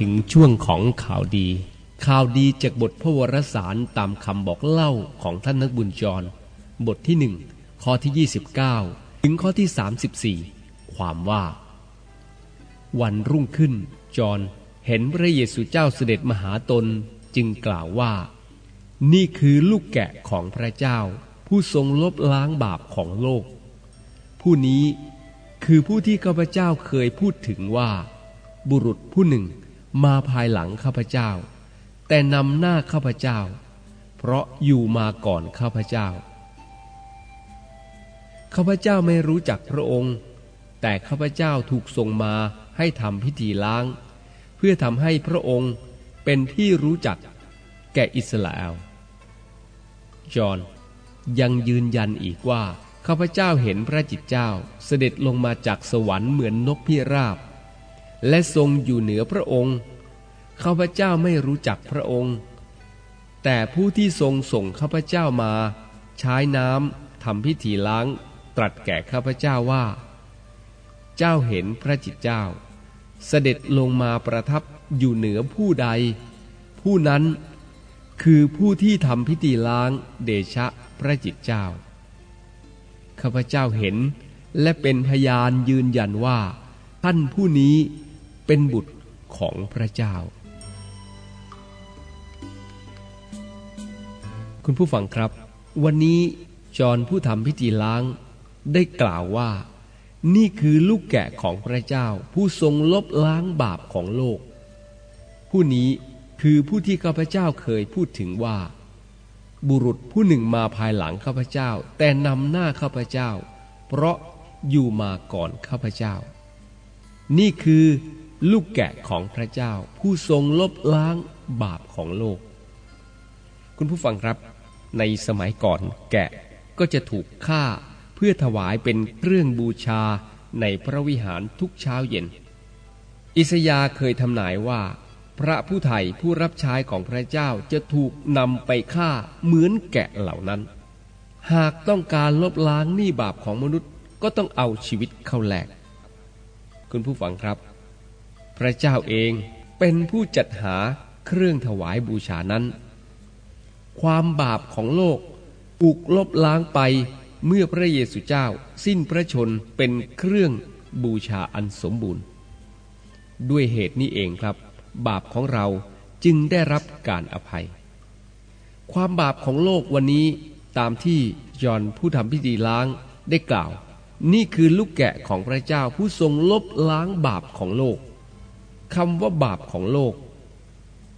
ถึงช่วงของข่าวดี ข่าวดีจากบทพระวรสารตามคำบอกเล่าของท่านนักบุญจร บทที่หนึ่งข้อที่ 29 ถึงข้อที่ 34 ความว่า วันรุ่งขึ้นจอห์นเห็นพระเยซูเจ้าเสด็จมาหาตนจึงกล่าวว่า นี่คือลูกแกะของพระเจ้า ผู้ทรงลบล้างบาปของโลก ผู้นี้คือผู้ที่ข้าพเจ้าเคยพูดถึงว่า บุรุษผู้หนึ่ง มาภายหลังข้าพเจ้า แต่นำหน้าข้าพเจ้า เพราะอยู่มาก่อนข้าพเจ้า ข้าพเจ้าไม่รู้จักพระองค์ แต่ข้าพเจ้าถูกส่งมาให้ทำพิธีล้าง เพื่อทำให้พระองค์เป็นที่รู้จักแก่อิสราเอลจอห์นยังยืนยันอีกว่าข้าพเจ้าเห็นพระจิตเจ้าเสด็จลงมาจากสวรรค์เหมือนนกพิราบ และทรงอยู่เหนือพระองค์ข้าพเจ้าไม่รู้จักพระองค์ แต่ผู้ที่ทรงส่งข้าพเจ้ามา ใช้น้ำทำพิธีล้าง ตรัสแก่ข้าพเจ้าว่า เจ้าเห็นพระจิตเจ้า เสด็จลงมาประทับอยู่เหนือผู้ใด ผู้นั้นคือผู้ที่ทำพิธีล้างเดชะพระจิตเจ้าข้าพเจ้าเห็นและเป็นพยานยืนยันว่า ท่านผู้นี้ เป็นบุตรของพระเจ้า คุณผู้ฟังครับ วันนี้จอห์นผู้ทำพิธีล้างได้กล่าวว่า นี่คือลูกแกะของพระเจ้า ผู้ทรงลบล้างบาปของโลก ผู้นี้คือผู้ที่ข้าพเจ้าเคยพูดถึงว่า บุรุษผู้หนึ่งมาภายหลังข้าพเจ้า แต่นำหน้าข้าพเจ้า เพราะอยู่มาก่อนข้าพเจ้า นี่คือ ลูกแกะของพระเจ้า ผู้ทรงลบล้างบาปของโลก คุณผู้ฟังครับ ในสมัยก่อนแกะก็จะถูกฆ่าเพื่อถวายเป็นเครื่องบูชาในพระวิหารทุกเช้าเย็น อิสยาเคยทำนายว่า พระผู้ไถ่ผู้รับใช้ของพระเจ้าจะถูกนำไปฆ่าเหมือนแกะเหล่านั้น หากต้องการลบล้างหนี้บาปของมนุษย์ก็ต้องเอาชีวิตเข้าแลกคุณผู้ฟังครับ พระเจ้าเองเป็นผู้จัดหาเครื่องถวายบูชานั้น ความบาปของโลกถูกลบล้างไปเมื่อพระเยซูเจ้าสิ้นพระชนเป็นเครื่องบูชาอันสมบูรณ์ ด้วยเหตุนี้เองครับ บาปของเราจึงได้รับการอภัย ความบาปของโลกวันนี้ตามที่ยอนผู้ทำพิธีล้างได้กล่าว นี่คือลูกแกะของพระเจ้าผู้ทรงลบล้างบาปของโลก คำว่าบาปของโลก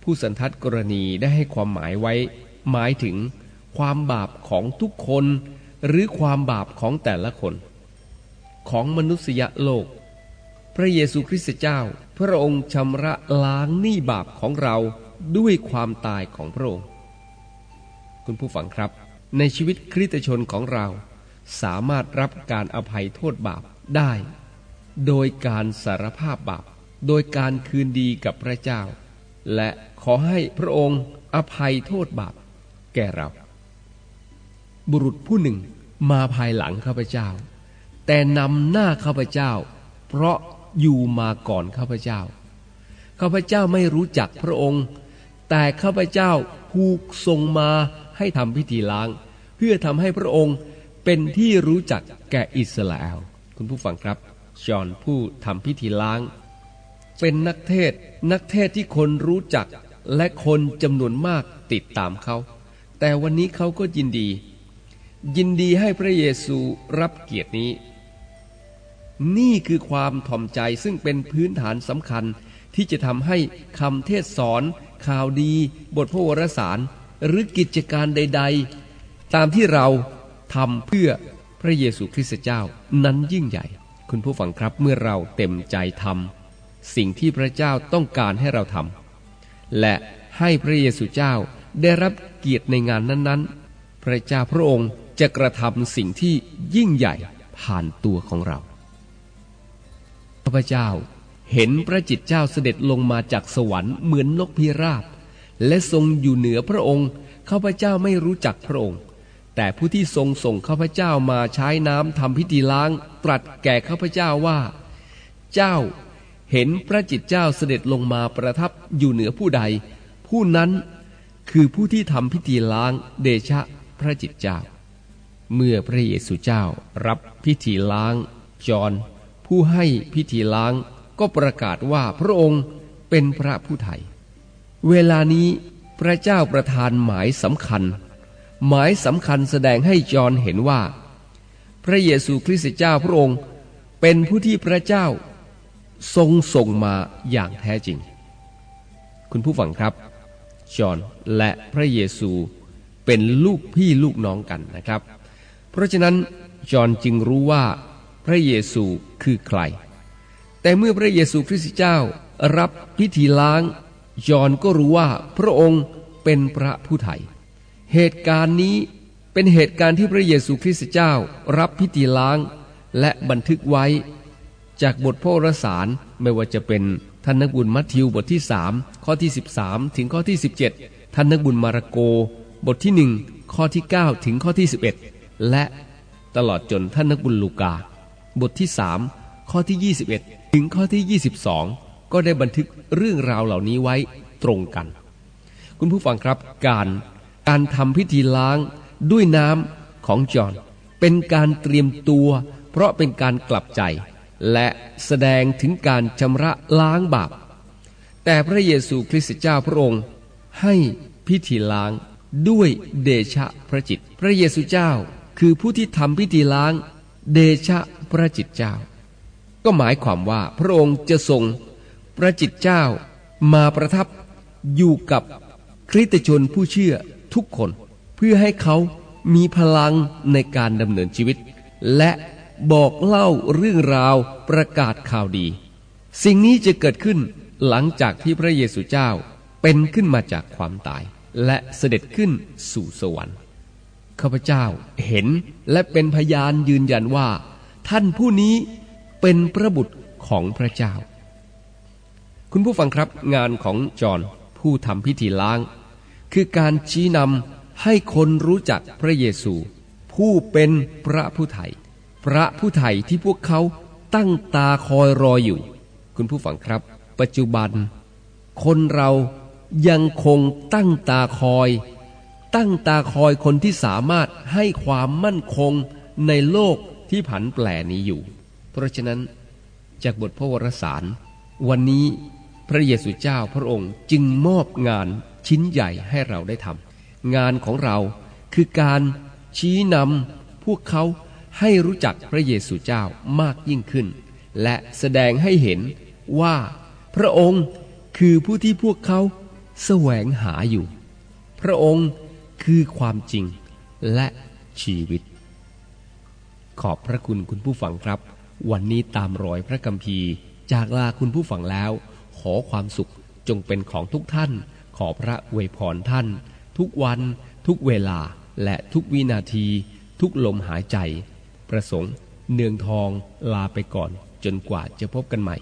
ผู้สันทัดกรณีได้ให้ความหมายไว้ หมายถึงความบาปของทุกคน หรือความบาปของแต่ละคน ของมนุษยโลก พระเยซูคริสต์เจ้า พระองค์ชำระล้างหนี้บาปของเราด้วยความตายของพระองค์ คุณผู้ฟังครับ ในชีวิตคริสตชนของเรา สามารถรับการอภัยโทษบาปได้ โดยการสารภาพบาป โดยการคืนดีกับพระเจ้า และขอให้พระองค์อภัยโทษบาปแก่เรา บุรุษผู้หนึ่งมาภายหลังข้าพเจ้า แต่นำหน้าข้าพเจ้า เพราะอยู่มาก่อนข้าพเจ้า ข้าพเจ้าไม่รู้จักพระองค์ แต่ข้าพเจ้าถูกส่งมาให้ทำพิธีล้าง เพื่อทำให้พระองค์เป็นที่รู้จักแก่อิสราเอลคุณผู้ฟังครับจอห์นผู้ทำพิธีล้าง เป็นนักเทศ นักเทศที่คนรู้จักและคนจำนวนมากติดตามเขา แต่วันนี้เขาก็ยินดี ยินดีให้พระเยซูรับเกียรตินี้ นี่คือความถ่อมใจซึ่งเป็นพื้นฐานสำคัญที่จะทำให้คำเทศสอน ข่าวดี บทพระวรสาร หรือกิจการใด ๆ ตามที่เราทำเพื่อพระเยซูคริสต์เจ้านั้นยิ่งใหญ่ คุณผู้ฟังครับเมื่อเราเต็มใจทำ สิ่งที่พระเจ้าต้องการให้เราทำและให้พระเยซูเจ้าได้รับเกียรติในงานนั้นๆ พระเจ้าพระองค์จะกระทำสิ่งที่ยิ่งใหญ่ผ่านตัวของเราพระเจ้าเห็นพระจิตเจ้าเสด็จลงมาจากสวรรค์เหมือนนกพิราบ และทรงอยู่เหนือพระองค์ข้าพเจ้าไม่รู้จักพระองค์ แต่ผู้ที่ทรงส่งข้าพเจ้ามาใช้น้ำทำพิธีล้าง ตรัสแก่ข้าพเจ้าว่า เจ้า เห็นพระจิตเจ้าเสด็จลงมาประทับอยู่เหนือผู้ใด ผู้นั้นคือผู้ที่ทำพิธีล้างเดชะพระจิตเจ้า เมื่อพระเยซูเจ้ารับพิธีล้างจอนผู้ให้พิธีล้างก็ประกาศว่าพระองค์เป็นพระผู้ไถ่เวลานี้พระเจ้าประทานหมายสำคัญ หมายสำคัญแสดงให้จอนเห็นว่า พระเยซูคริสต์เจ้าพระองค์ เป็นผู้ที่พระเจ้า ทรงส่งมาอย่างแท้จริง คุณผู้ฟังครับ จอห์นและพระเยซูเป็นลูกพี่ลูกน้องกันนะครับ เพราะฉะนั้นจอห์นจึงรู้ว่าพระเยซูคือใคร แต่เมื่อพระเยซูคริสต์เจ้ารับพิธีล้างจอห์นก็รู้ว่าพระองค์เป็นพระผู้ไถ่เหตุการณ์นี้เป็นเหตุการณ์ที่พระเยซูคริสต์เจ้ารับพิธีล้าง และบันทึกไว้ จากบทพระสารไม่ว่าจะเป็นท่านนักบุญมัทธิวบทที่3ข้อที่ 13 ถึงข้อที่ 17 ท่านนักบุญมาระโก บทที่ 1 ข้อที่ 9 ถึงข้อที่ 11 และตลอดจนท่านนักบุญลูกา บทที่3ข้อที่ 21 ถึงข้อที่ 22 ก็ได้บันทึกเรื่องราวเหล่านี้ไว้ตรงกัน คุณผู้ฟังครับการการทำพิธีล้างด้วยน้ำของจอห์นเป็นการเตรียมตัว เพราะเป็นการกลับใจ และแสดงถึงการชำระล้างบาป แต่พระเยซูคริสต์เจ้าพระองค์ให้พิธีล้างด้วยเดชะพระจิต พระเยซูเจ้าคือผู้ที่ทำพิธีล้างเดชะพระจิตเจ้า ก็หมายความว่าพระองค์จะทรงพระจิตเจ้ามาประทับอยู่กับคริสตชนผู้เชื่อทุกคน เพื่อให้เขามีพลังในการดำเนินชีวิต และ บอกเล่าเรื่องราวประกาศข่าวดี สิ่งนี้จะเกิดขึ้นหลังจากที่พระเยซูเจ้าเป็นขึ้นมาจากความตาย และเสด็จขึ้นสู่สวรรค์ข้าพเจ้าเห็นและเป็นพยานยืนยันว่า ท่านผู้นี้เป็นพระบุตรของพระเจ้า คุณผู้ฟังครับงานของจอห์นผู้ทำพิธีล้าง คือการชี้นำให้คนรู้จักพระเยซู ผู้เป็นพระผู้ไถ่ ระผู้ไถ่ที่พวกเขาตั้งตาคอยรออยู่ คุณผู้ฟังครับ ปัจจุบัน คนเรายังคงตั้งตาคอย ตั้งตาคอยคนที่สามารถให้ความมั่นคงในโลกที่ผันแปรนี้อยู่ เพราะฉะนั้นจากบทพระวรสาร วันนี้พระเยซูเจ้าพระองค์จึงมอบงานชิ้นใหญ่ให้เราได้ทำงานของเราคือการชี้นำพวกเขา ให้รู้จักพระเยซูเจ้ามากยิ่งขึ้น และแสดงให้เห็นว่า พระองค์คือผู้ที่พวกเขาแสวงหาอยู่ พระองค์คือความจริงและชีวิต ขอบพระคุณคุณผู้ฟังครับ วันนี้ตามรอยพระกัมภีร์จากลาคุณผู้ฟังแล้ว ขอความสุขจงเป็นของทุกท่าน ขอพระอวยพรท่าน ทุกวัน ทุกเวลาและทุกวินาที ทุกลมหายใจ ประสงค์ เนืองทองลาไปก่อนจนกว่าจะพบกันใหม่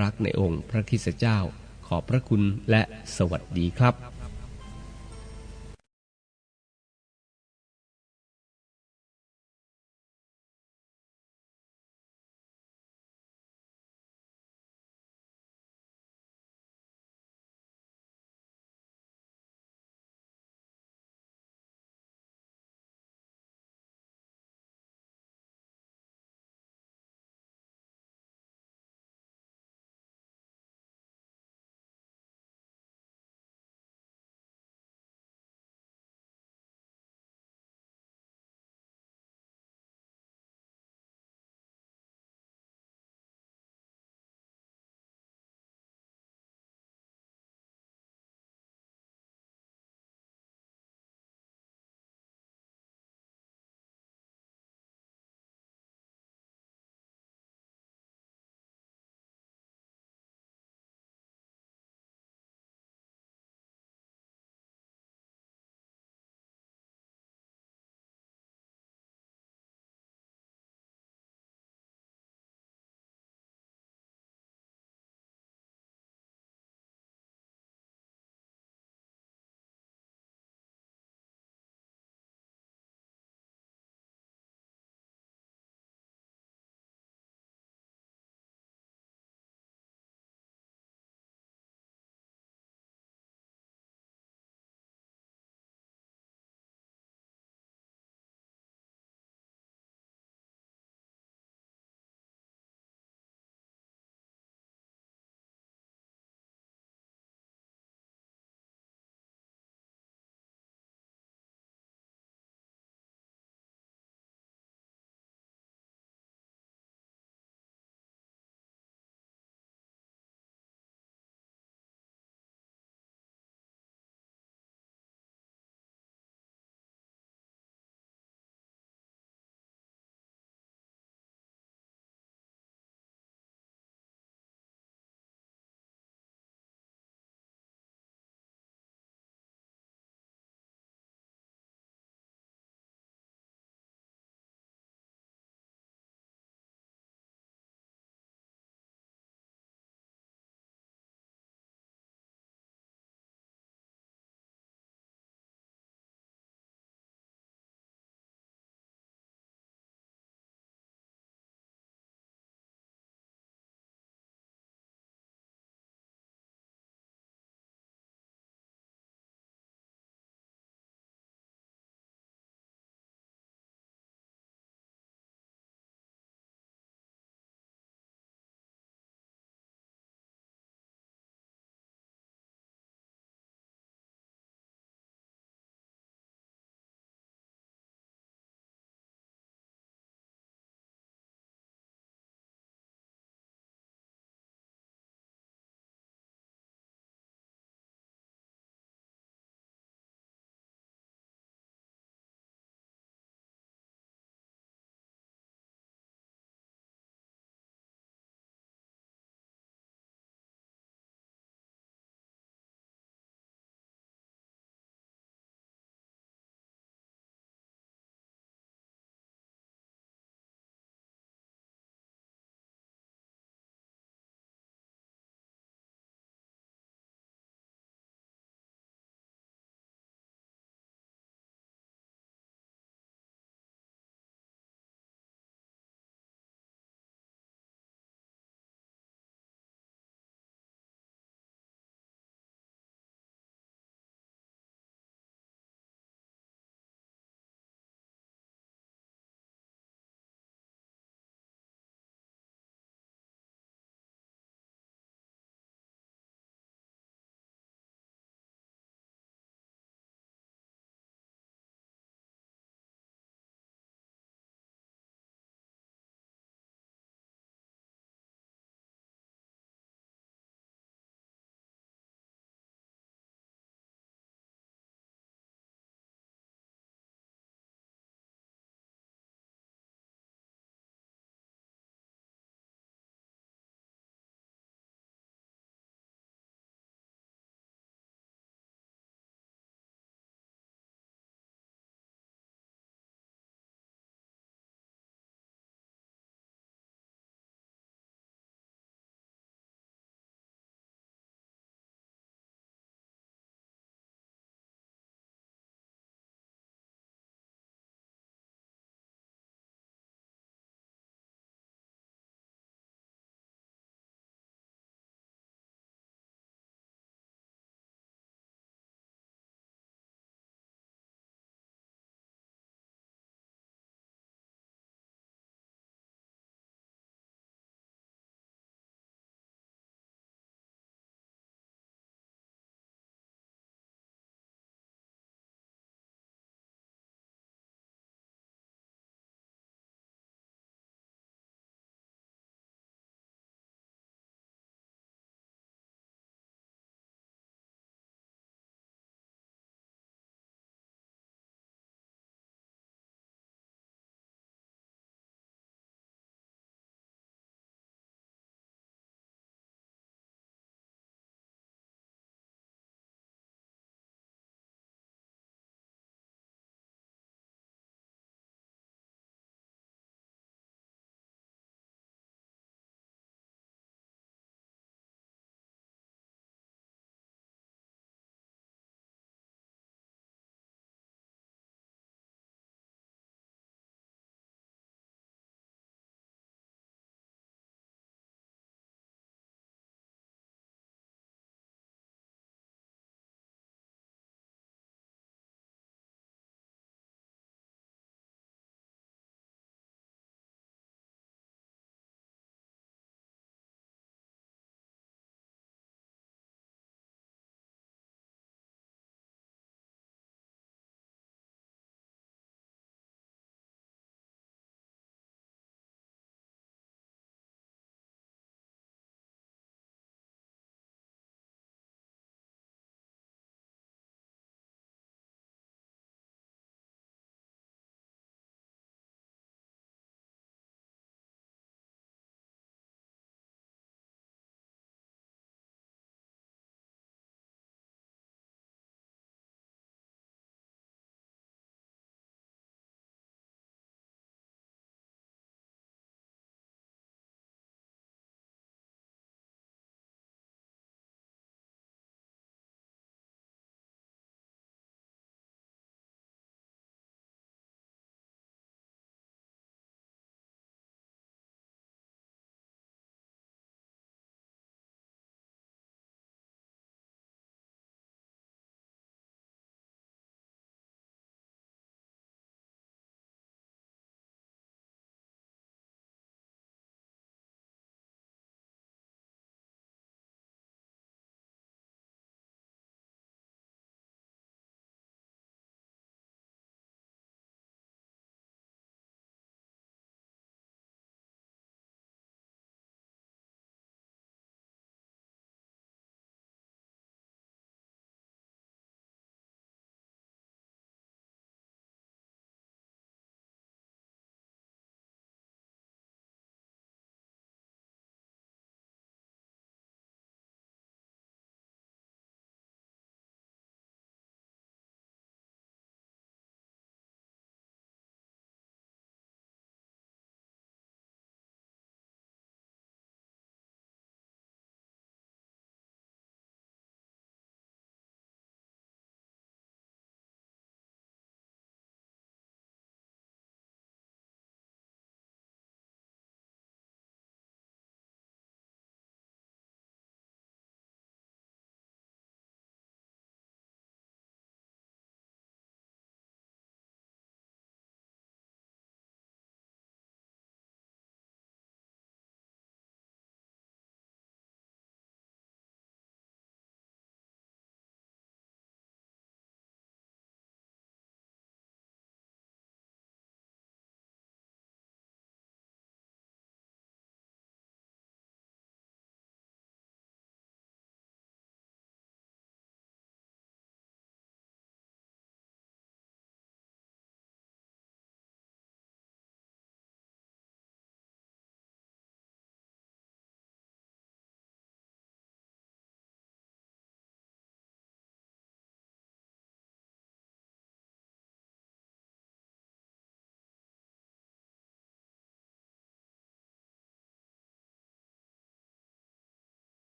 รักในองค์พระคิสเจ้าขอบพระคุณและสวัสดีครับ